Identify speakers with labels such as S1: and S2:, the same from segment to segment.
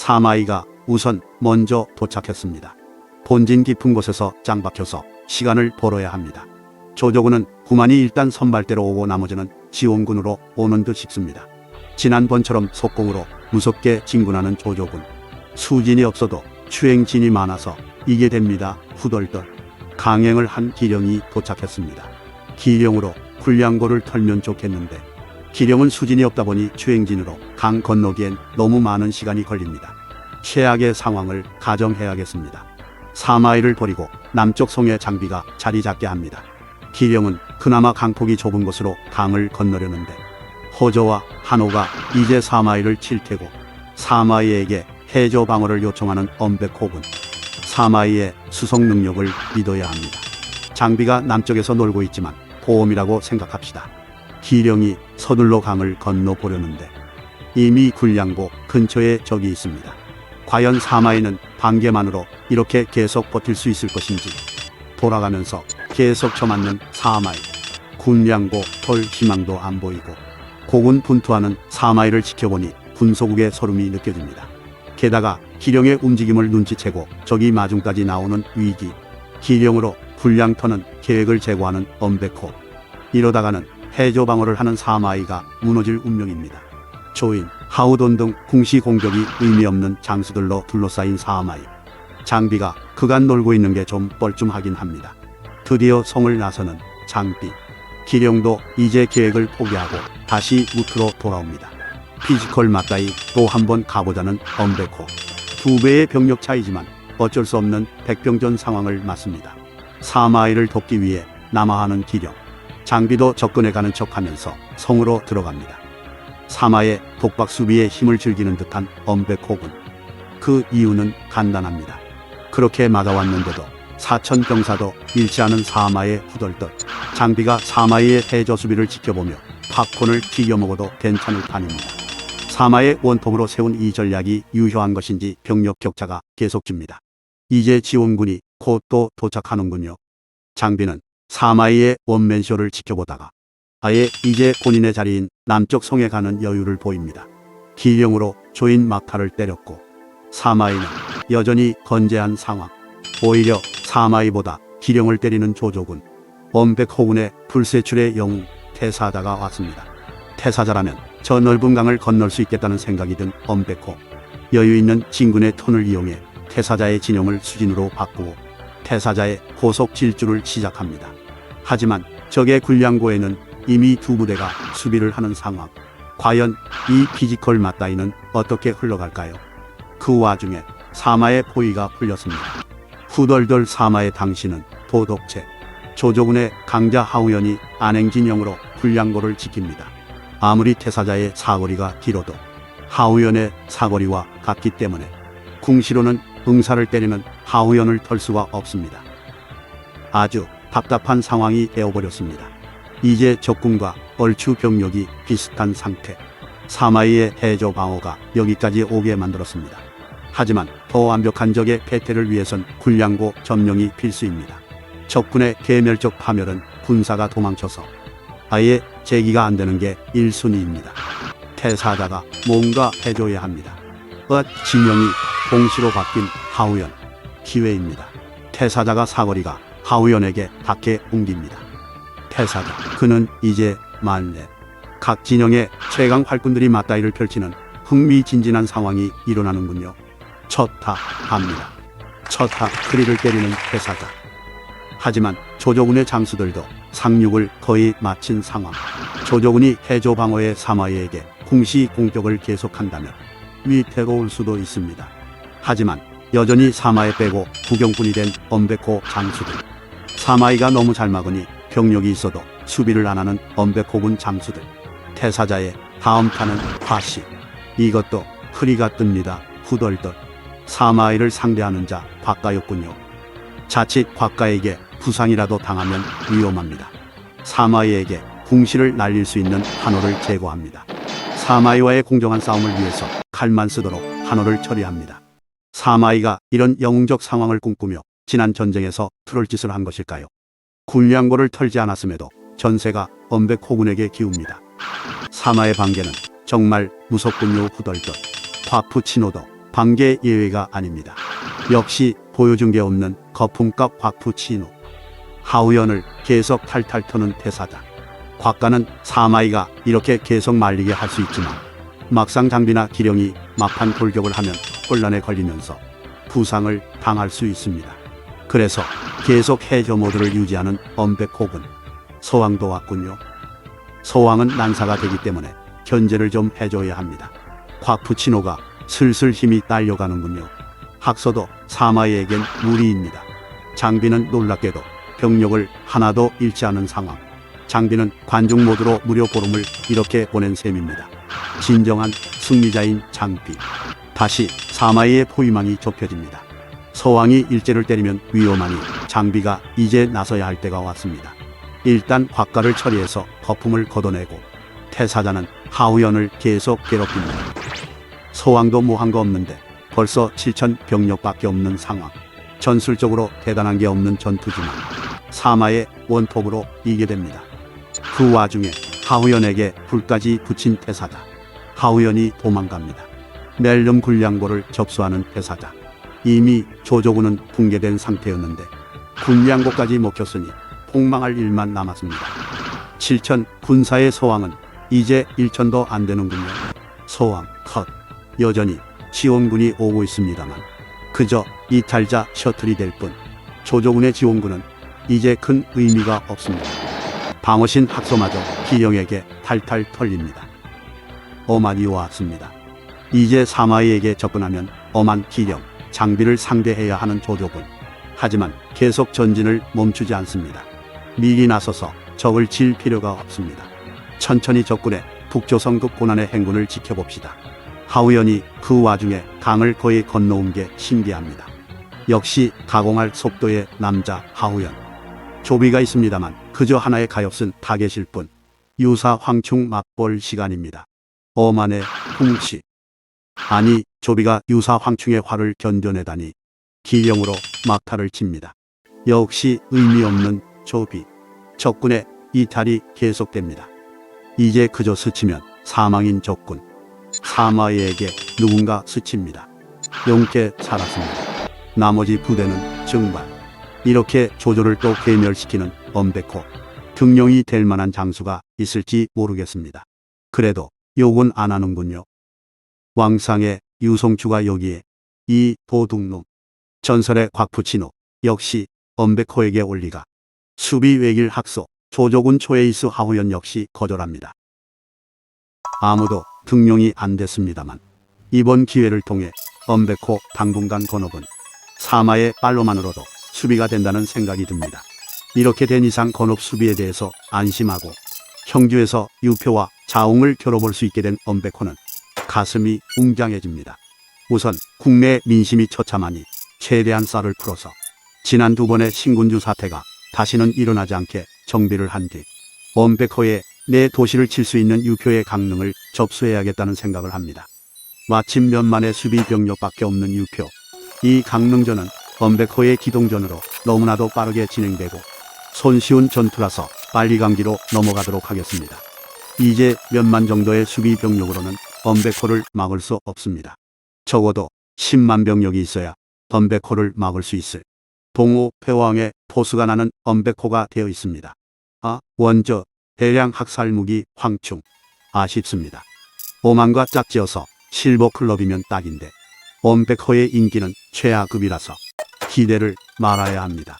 S1: 사마이가 우선 먼저 도착했습니다. 본진 깊은 곳에서 짱 박혀서 시간을 벌어야 합니다. 조조군은 구만이 일단 선발대로 오고 나머지는 지원군으로 오는 듯 싶습니다. 지난번처럼 속공으로 무섭게 진군하는 조조군. 수진이 없어도 추행진이 많아서 이게 됩니다. 후덜덜. 강행을 한 기령이 도착했습니다. 기령으로 군량고를 털면 좋겠는데 기령은 수진이 없다 보니 추행진으로 강 건너기엔 너무 많은 시간이 걸립니다. 최악의 상황을 가정해야겠습니다. 사마이를 버리고 남쪽 송의 장비가 자리 잡게 합니다. 기령은 그나마 강폭이 좁은 곳으로 강을 건너려는데 호조와 한호가 이제 사마이를 칠 테고 사마이에게 해저 방어를 요청하는 엄백호군 사마이의 수송 능력을 믿어야 합니다. 장비가 남쪽에서 놀고 있지만 보험이라고 생각합시다. 기령이 서둘러 강을 건너 보려는데 이미 군량고 근처에 적이 있습니다. 과연 사마이는 반개만으로 이렇게 계속 버틸 수 있을 것인지 돌아가면서 계속 쳐맞는 사마이 군량고 털 희망도 안 보이고 고군 분투하는 사마이를 지켜보니 군소국의 소름이 느껴집니다. 게다가 기령의 움직임을 눈치채고 적이 마중까지 나오는 위기 기령으로 군량터는 계획을 제고하는 엄백호 이러다가는 해조 방어를 하는 사마이가 무너질 운명입니다. 조인, 하우돈 등 궁시 공격이 의미 없는 장수들로 둘러싸인 사마이. 장비가 그간 놀고 있는 게 좀 뻘쭘하긴 합니다. 드디어 성을 나서는 장비. 기령도 이제 계획을 포기하고 다시 무트로 돌아옵니다. 피지컬 맞다이 또 한번 가보자는 엄백호. 두 배의 병력 차이지만 어쩔 수 없는 백병전 상황을 맞습니다. 사마이를 돕기 위해 남하하는 기령. 장비도 접근해 가는 척하면서 성으로 들어갑니다. 사마의 독박 수비에 힘을 즐기는 듯한 엄백호군. 그 이유는 간단합니다. 그렇게 막아왔는데도 사천 병사도 잃지 않은 사마의 후덜덜. 장비가 사마의 해저 수비를 지켜보며 팝콘을 튀겨 먹어도 괜찮을 판입니다. 사마의 원통으로 세운 이 전략이 유효한 것인지 병력 격차가 계속집니다. 이제 지원군이 곧 또 도착하는군요. 장비는 사마이의 원맨쇼를 지켜보다가 아예 이제 본인의 자리인 남쪽 성에 가는 여유를 보입니다. 기령으로 조인 막타를 때렸고 사마이는 여전히 건재한 상황. 오히려 사마이보다 기령을 때리는 조조군 엄백호군의 불세출의 영웅 태사자가 왔습니다. 태사자라면 저 넓은 강을 건널 수 있겠다는 생각이 든 엄백호 여유 있는 진군의 톤을 이용해 태사자의 진영을 수진으로 바꾸고 태사자의 고속 질주를 시작합니다. 하지만 적의 군량고에는 이미 두 부대가 수비를 하는 상황. 과연 이 피지컬 맞다이는 어떻게 흘러갈까요? 그 와중에 사마의 포위가 풀렸습니다. 후덜덜 사마의 당신은 도덕체. 조조군의 강자 하우연이 안행진영으로 군량고를 지킵니다. 아무리 태사자의 사거리가 길어도 하우연의 사거리와 같기 때문에 궁시로는 응사를 때리는 하우연을 털 수가 없습니다. 아주 답답한 상황이 되어버렸습니다. 이제 적군과 얼추 병력이 비슷한 상태. 사마이의 해저 방어가 여기까지 오게 만들었습니다. 하지만 더 완벽한 적의 패퇴를 위해선 군량고 점령이 필수입니다. 적군의 개멸적 파멸은 군사가 도망쳐서 아예 제기가 안 되는 게 1순위입니다. 태사자가 뭔가 해줘야 합니다. 엇 진영이 동시로 바뀐 하우연 기회입니다. 태사자가 사거리가 하우연에게 닿게 옮깁니다. 태사자 그는 이제 만렙 각 진영의 최강 활군들이 맞다이를 펼치는 흥미진진한 상황이 일어나는군요. 첫타 합니다. 첫타 크리를 때리는 태사자. 하지만 조조군의 장수들도 상륙을 거의 마친 상황. 조조군이 해조 방어의 사마이에게 궁시 공격을 계속한다면 위태로울 수도 있습니다. 하지만 여전히 사마에 빼고 구경꾼이 된 엄백호 장수들. 사마이가 너무 잘 막으니 병력이 있어도 수비를 안 하는 엄백호군 장수들. 태사자의 다음 타는 화씨. 이것도 흐리가 뜹니다. 후덜덜. 사마이를 상대하는 자 곽가였군요. 자칫 곽가에게 부상이라도 당하면 위험합니다. 사마이에게 궁시를 날릴 수 있는 한호를 제거합니다. 사마이와의 공정한 싸움을 위해서 칼만 쓰도록 한호를 처리합니다. 사마이가 이런 영웅적 상황을 꿈꾸며 지난 전쟁에서 트롤 짓을 한 것일까요? 군량고를 털지 않았음에도 전세가 엄백 호군에게 기웁니다. 사마의 반개는 정말 무섭군요 후덜덜. 과푸치노도 반개 예외가 아닙니다. 역시 보여준 게 없는 거품값 곽푸치노. 하우연을 계속 탈탈 터는 태사자. 곽가는 사마이가 이렇게 계속 말리게 할 수 있지만 막상 장비나 기령이 막판 돌격을 하면 혼란에 걸리면서 부상을 당할 수 있습니다. 그래서 계속 해저 모드를 유지하는 엄백호군 서왕도 왔군요. 서왕은 난사가 되기 때문에 견제를 좀 해줘야 합니다. 곽푸치노가 슬슬 힘이 딸려가는군요. 학서도 사마이에겐 무리입니다. 장비는 놀랍게도 병력을 하나도 잃지 않은 상황. 장비는 관중 모드로 무료 보름을 이렇게 보낸 셈입니다. 진정한 승리자인 장비. 다시 사마이의 포위망이 좁혀집니다. 서왕이 일제를 때리면 위험하니 장비가 이제 나서야 할 때가 왔습니다. 일단 곽가를 처리해서 거품을 걷어내고 태사자는 하우연을 계속 괴롭힙니다. 서왕도 뭐 한 거 없는데 벌써 7천 병력밖에 없는 상황. 전술적으로 대단한 게 없는 전투지만 사마의 원톱으로 이게 됩니다. 그 와중에 하우연에게 불까지 붙인 태사자. 하우연이 도망갑니다. 멜름 군량고를 접수하는 태사자. 이미 조조군은 붕괴된 상태였는데 군량고까지 먹혔으니 폭망할 일만 남았습니다. 7천 군사의 서왕은 이제 1천도 안 되는군요. 서왕 컷. 여전히 지원군이 오고 있습니다만 그저 이탈자 셔틀이 될 뿐 조조군의 지원군은 이제 큰 의미가 없습니다. 방어신 학소마저 기령에게 탈탈 털립니다. 어만이 왔습니다. 이제 사마이에게 접근하면 어만 기령, 장비를 상대해야 하는 조조군. 하지만 계속 전진을 멈추지 않습니다. 미리 나서서 적을 칠 필요가 없습니다. 천천히 적군의 북조선급 고난의 행군을 지켜봅시다. 하우연이 그 와중에 강을 거의 건너온 게 신기합니다. 역시 가공할 속도의 남자 하우연. 조비가 있습니다만 그저 하나의 가엾은 타겟일 뿐. 유사 황충 맛볼 시간입니다. 어만의 훔치. 아니 조비가 유사 황충의 활을 견뎌내다니 기령으로 막타를 칩니다. 역시 의미 없는 조비. 적군의 이탈이 계속됩니다. 이제 그저 스치면 사망인 적군. 사마이에게 누군가 스칩니다. 용케 살았습니다. 나머지 부대는 증발. 이렇게 조조를 또 괴멸시키는 엄백호. 등용이 될 만한 장수가 있을지 모르겠습니다. 그래도 욕은 안 하는군요. 왕상의 유성추가 여기에 이 도둑놈. 전설의 곽푸치노 역시 엄백호에게 올리가. 수비 외길 학소 조조군 초에이스 하우연 역시 거절합니다. 아무도 등용이 안 됐습니다만 이번 기회를 통해 엄백호 당분간 건업은 사마의 빨로만으로도 수비가 된다는 생각이 듭니다. 이렇게 된 이상 건업 수비에 대해서 안심하고 형주에서 유표와 자웅을 겨뤄볼 수 있게 된 엄백호는 가슴이 웅장해집니다. 우선 국내 민심이 처참하니 최대한 쌀을 풀어서 지난 두 번의 신군주 사태가 다시는 일어나지 않게 정비를 한 뒤 엄백호의 내 도시를 칠 수 있는 유표의 강릉을 접수해야겠다는 생각을 합니다. 마침 몇만의 수비 병력밖에 없는 유표. 이 강릉전은 엄백호의 기동전으로 너무나도 빠르게 진행되고 손쉬운 전투라서 빨리 강기로 넘어가도록 하겠습니다. 이제 몇만 정도의 수비 병력으로는 엄백호를 막을 수 없습니다. 적어도 10만 병력이 있어야 엄백호를 막을 수 있을 동호 패왕의 포수가 나는 엄백호가 되어 있습니다. 아, 원저 대량 학살 무기 황충 아쉽습니다. 오만과 짝지어서 실버 클럽이면 딱인데 엄백호의 인기는 최하급이라서 기대를 말아야 합니다.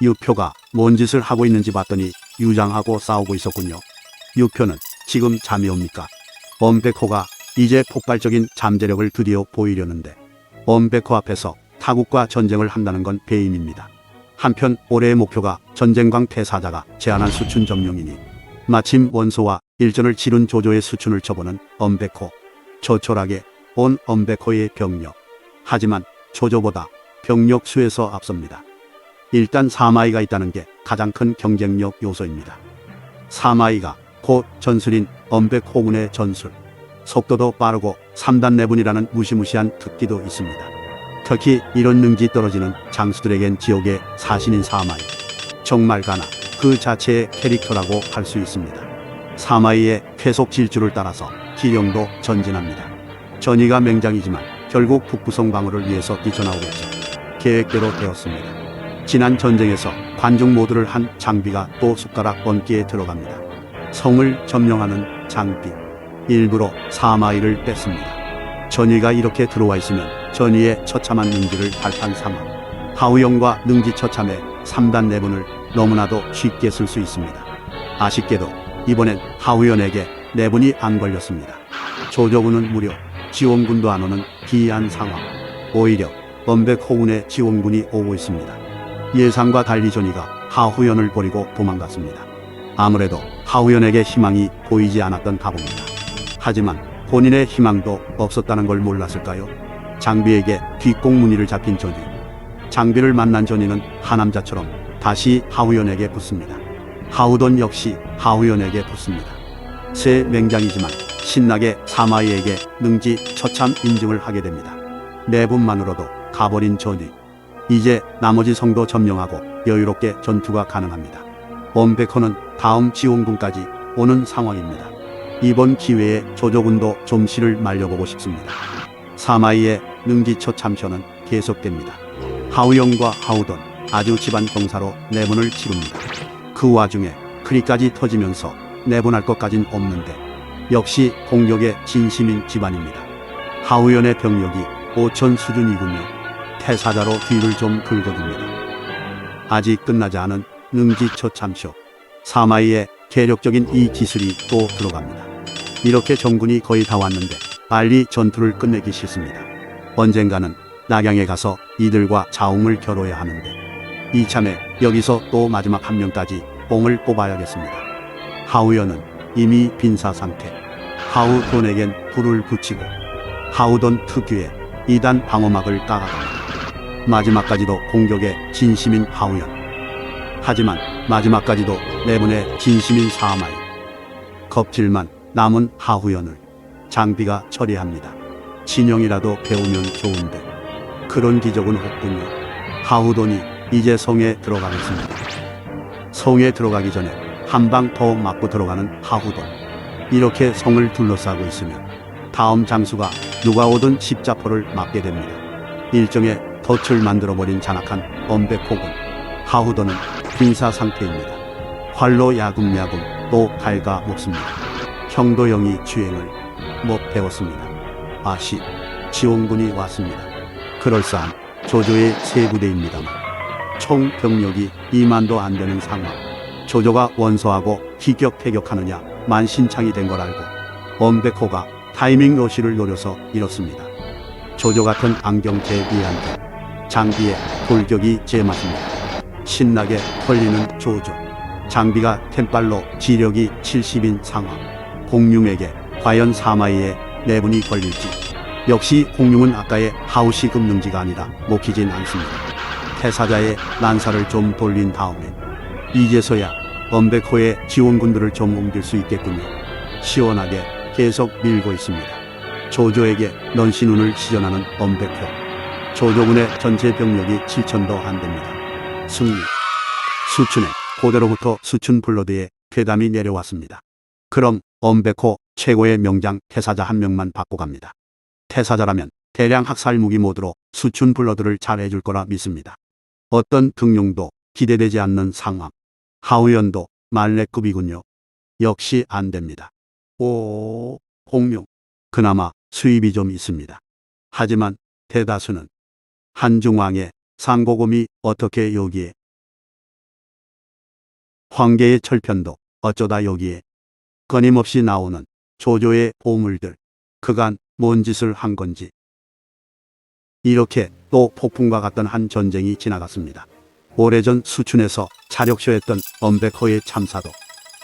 S1: 유표가 뭔 짓을 하고 있는지 봤더니 유장하고 싸우고 있었군요. 유표는 지금 잠이 옵니까? 엄백호가 이제 폭발적인 잠재력을 드디어 보이려는데 엄백호 앞에서 타국과 전쟁을 한다는 건 배임입니다. 한편 올해의 목표가 전쟁광 태사자가 제안한 수춘 점령이니 마침 원소와 일전을 치른 조조의 수춘을 쳐보는 엄백호. 조촐하게 온 엄백호의 병력. 하지만 조조보다 병력 수에서 앞섭니다. 일단 사마이가 있다는 게 가장 큰 경쟁력 요소입니다. 사마이가 곧 전술인 엄백호군의 전술. 속도도 빠르고 3단 내분이라는 무시무시한 특기도 있습니다. 특히 이런 능지 떨어지는 장수들에겐 지옥의 사신인 사마이. 정말 가나 그 자체의 캐릭터라고 할 수 있습니다. 사마이의 쾌속 질주를 따라서 기령도 전진합니다. 전이가 맹장이지만 결국 북부성 방어를 위해서 뛰쳐나오겠죠. 계획대로 되었습니다. 지난 전쟁에서 관중 모두를 한 장비가 또 숟가락 얹기에 들어갑니다. 성을 점령하는 장비. 일부러 사마이를 뺐습니다. 전의가 이렇게 들어와 있으면 전의의 처참한 능지를 발판 삼아 하우영과 능지 처참의 3단 내분을 너무나도 쉽게 쓸 수 있습니다. 아쉽게도 이번엔 하우연에게 내분이 안 걸렸습니다. 조조군은 무려 지원군도 안 오는 기이한 상황. 오히려 원백 호군의 지원군이 오고 있습니다. 예상과 달리 조니가 하우연을 버리고 도망갔습니다. 아무래도 하우연에게 희망이 보이지 않았던 가봅니다. 하지만 본인의 희망도 없었다는 걸 몰랐을까요? 장비에게 뒷공무니를 잡힌 조니. 장비를 만난 조니는 하남자처럼 다시 하우연에게 붙습니다. 하우돈 역시 하우연에게 붙습니다. 새 맹장이지만 신나게 사마이에게 능지 처참 인증을 하게 됩니다. 내분만으로도 가버린 조니. 이제 나머지 성도 점령하고 여유롭게 전투가 가능합니다. 원베커는 다음 지원군까지 오는 상황입니다. 이번 기회에 조조군도 좀 씨를 말려보고 싶습니다. 사마이의 능지처 참전은 계속됩니다. 하우영과 하우돈 아주 집안 경사로 내분을 치릅니다. 그 와중에 크리까지 터지면서 내분할 것까진 없는데 역시 공격에 진심인 집안입니다. 하우연의 병력이 5천 수준이군요. 태사자로 뒤를 좀 긁어둡니다. 아직 끝나지 않은 능지처 참쇼. 사마이의 계력적인 이 기술이 또 들어갑니다. 이렇게 정군이 거의 다 왔는데 빨리 전투를 끝내기 싫습니다. 언젠가는 낙양에 가서 이들과 자웅을 겨뤄야 하는데 이참에 여기서 또 마지막 한 명까지 뽕을 뽑아야겠습니다. 하우연은 이미 빈사 상태. 하우돈에겐 불을 붙이고 하우돈 특유의 이단 방어막을 깔아갑니다. 마지막까지도 공격에 진심인 하우연. 하지만 마지막까지도 내분의 진심인 사마이. 겁질만 남은 하우연을 장비가 처리합니다. 진영이라도 배우면 좋은데 그런 기적은 없군요. 하우돈이 이제 성에 들어가겠습니다. 성에 들어가기 전에 한 방 더 맞고 들어가는 하우돈. 이렇게 성을 둘러싸고 있으면 다음 장수가 누가 오든 십자포를 맞게 됩니다. 일종의 덫을 만들어버린 잔악한 엄백호군. 하우돈은 빈사 상태입니다. 활로 야금야금 또 갈가 먹습니다. 형도영이 주행을 못 배웠습니다. 아시 지원군이 왔습니다. 그럴싸한 조조의 세 부대입니다만 총 병력이 2만도 안 되는 상황. 조조가 원소하고 희격퇴격하느냐 만신창이 된 걸 알고 엄백호가 타이밍 러시를 노려서 이렇습니다. 조조 같은 안경 제비한테 장비에 돌격이 제맛입니다. 신나게 털리는 조조. 장비가 템빨로 지력이 70인 상황. 공룡에게 과연 사마이의 내분이 걸릴지. 역시 공룡은 아까의 하우시 금능지가 아니라 먹히진 않습니다. 태사자의 난사를 좀 돌린 다음에 이제서야 엄백호의 지원군들을 좀 옮길 수 있겠군요. 시원하게 계속 밀고 있습니다. 조조에게 넌시눈을 시전하는 엄백호. 조조군의 전체 병력이 7천도 안 됩니다. 승리. 수춘에 고대로부터 수춘 블러드의 괴담이 내려왔습니다. 그럼 엄백호 최고의 명장 태사자 한 명만 받고 갑니다. 태사자라면 대량 학살 무기 모드로 수춘 블러드를 잘 해줄 거라 믿습니다. 어떤 등용도 기대되지 않는 상황. 하우연도 말레급이군요. 역시 안 됩니다. 오, 공룡. 그나마 수입이 좀 있습니다. 하지만 대다수는 한중왕의 상고금이 어떻게 여기에 황계의 철편도 어쩌다 여기에 끊임없이 나오는 조조의 보물들 그간 뭔 짓을 한 건지 이렇게 또 폭풍과 같던 한 전쟁이 지나갔습니다. 오래전 수춘에서 차력쇼했던 엄백호의 참사도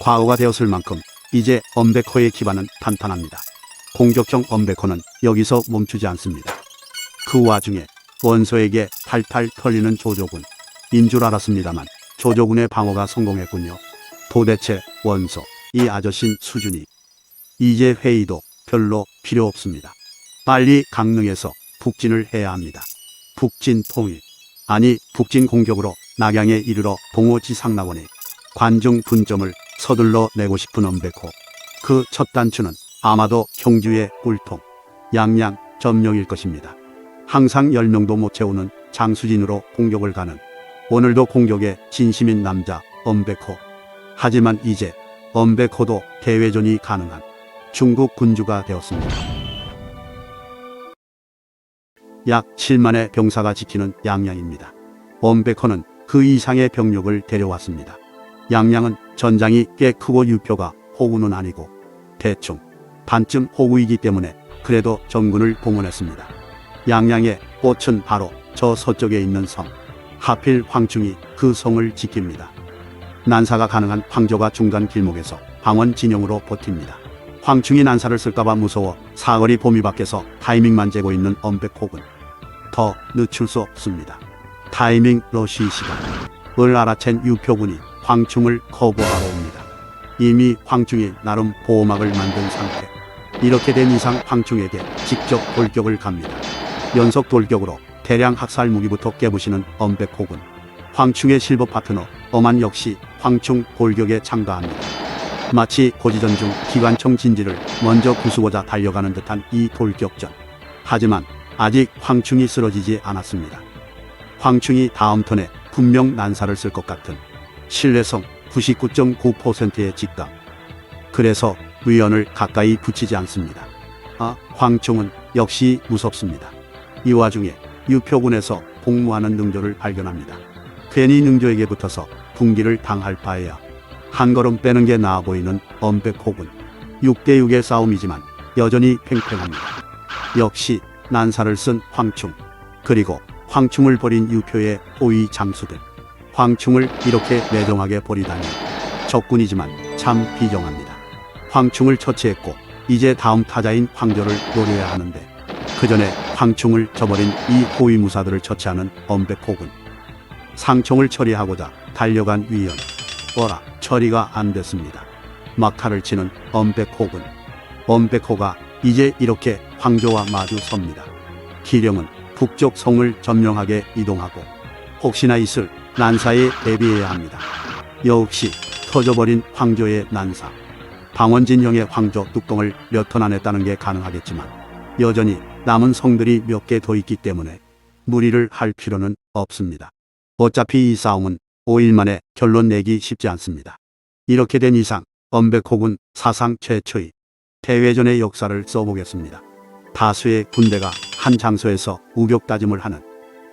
S1: 과거가 되었을 만큼 이제 엄백호의 기반은 탄탄합니다. 공격형 엄백호는 여기서 멈추지 않습니다. 그 와중에 원소에게 탈탈 털리는 조조군. 인 줄 알았습니다만 조조군의 방어가 성공했군요. 도대체 원소, 이 아저씨 수준이 이제 회의도 별로 필요 없습니다. 빨리 강릉에서 북진을 해야 합니다. 북진 통일. 아니 북진 공격으로 낙양에 이르러 동호지상낙원에 관중 분점을 서둘러 내고 싶은 엄백호. 그 첫 단추는 아마도 형주의 꿀통. 양양 점령일 것입니다. 항상 10명도 못 채우는 장수진으로 공격을 가는 오늘도 공격에 진심인 남자 엄베코. 하지만 이제 엄베코도 대회전이 가능한 중국 군주가 되었습니다. 약 7만의 병사가 지키는 양양입니다. 엄베코는 그 이상의 병력을 데려왔습니다. 양양은 전장이 꽤 크고 유표가 호구는 아니고 대충 반쯤 호구이기 때문에 그래도 정군을 봉헌했습니다. 양양의 꽃은 바로 저 서쪽에 있는 섬. 하필 황충이 그 성을 지킵니다. 난사가 가능한 황조가 중간 길목에서 방원 진영으로 버팁니다. 황충이 난사를 쓸까봐 무서워 사거리 보미 밖에서 타이밍만 재고 있는 엄백호군. 더 늦출 수 없습니다. 타이밍 러쉬 시간. 을 알아챈 유표군이 황충을 거부하러 옵니다. 이미 황충이 나름 보호막을 만든 상태. 이렇게 된 이상 황충에게 직접 돌격을 갑니다. 연속 돌격으로 대량 학살 무기부터 깨부시는 엄백호군. 황충의 실버 파트너 엄한 역시 황충 돌격에 참가합니다. 마치 고지전 중 기관총 진지를 먼저 부수고자 달려가는 듯한 이 돌격전. 하지만 아직 황충이 쓰러지지 않았습니다. 황충이 다음 턴에 분명 난사를 쓸 것 같은 신뢰성 99.9%의 직감. 그래서 위원을 가까이 붙이지 않습니다. 아, 황충은 역시 무섭습니다. 이 와중에 유표군에서 복무하는 능조를 발견합니다. 괜히 능조에게 붙어서 분기를 당할 바에야 한 걸음 빼는 게 나아 보이는 엄백호군. 6대6의 싸움이지만 여전히 팽팽합니다. 역시 난사를 쓴 황충 그리고 황충을 버린 유표의 호위 장수들 황충을 이렇게 매정하게 버리다니 적군이지만 참 비정합니다. 황충을 처치했고 이제 다음 타자인 황조를 노려야 하는데 그 전에 황충을 저버린 이 호위무사들을 처치하는 엄백호군 상총을 처리하고자 달려간 위원 어라 처리가 안 됐습니다. 막타를 치는 엄백호군 엄백호가 이제 이렇게 황조와 마주 섭니다. 기령은 북쪽 성을 점령하게 이동하고 혹시나 있을 난사에 대비해야 합니다. 역시 터져버린 황조의 난사. 방원진형의 황조 뚜껑을 몇톤안 했다는 게 가능하겠지만 여전히 남은 성들이 몇 개 더 있기 때문에 무리를 할 필요는 없습니다. 어차피 이 싸움은 5일 만에 결론 내기 쉽지 않습니다. 이렇게 된 이상 엄백호군 사상 최초의 대회전의 역사를 써보겠습니다. 다수의 군대가 한 장소에서 우격 다짐을 하는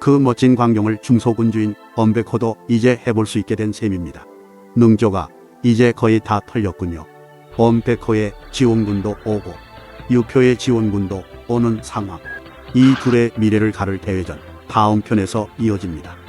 S1: 그 멋진 광경을 중소군주인 엄백호도 이제 해볼 수 있게 된 셈입니다. 능조가 이제 거의 다 털렸군요. 엄백호의 지원군도 오고 유표의 지원군도 오는 상황. 이 둘의 미래를 가를 대회전 다음 편에서 이어집니다.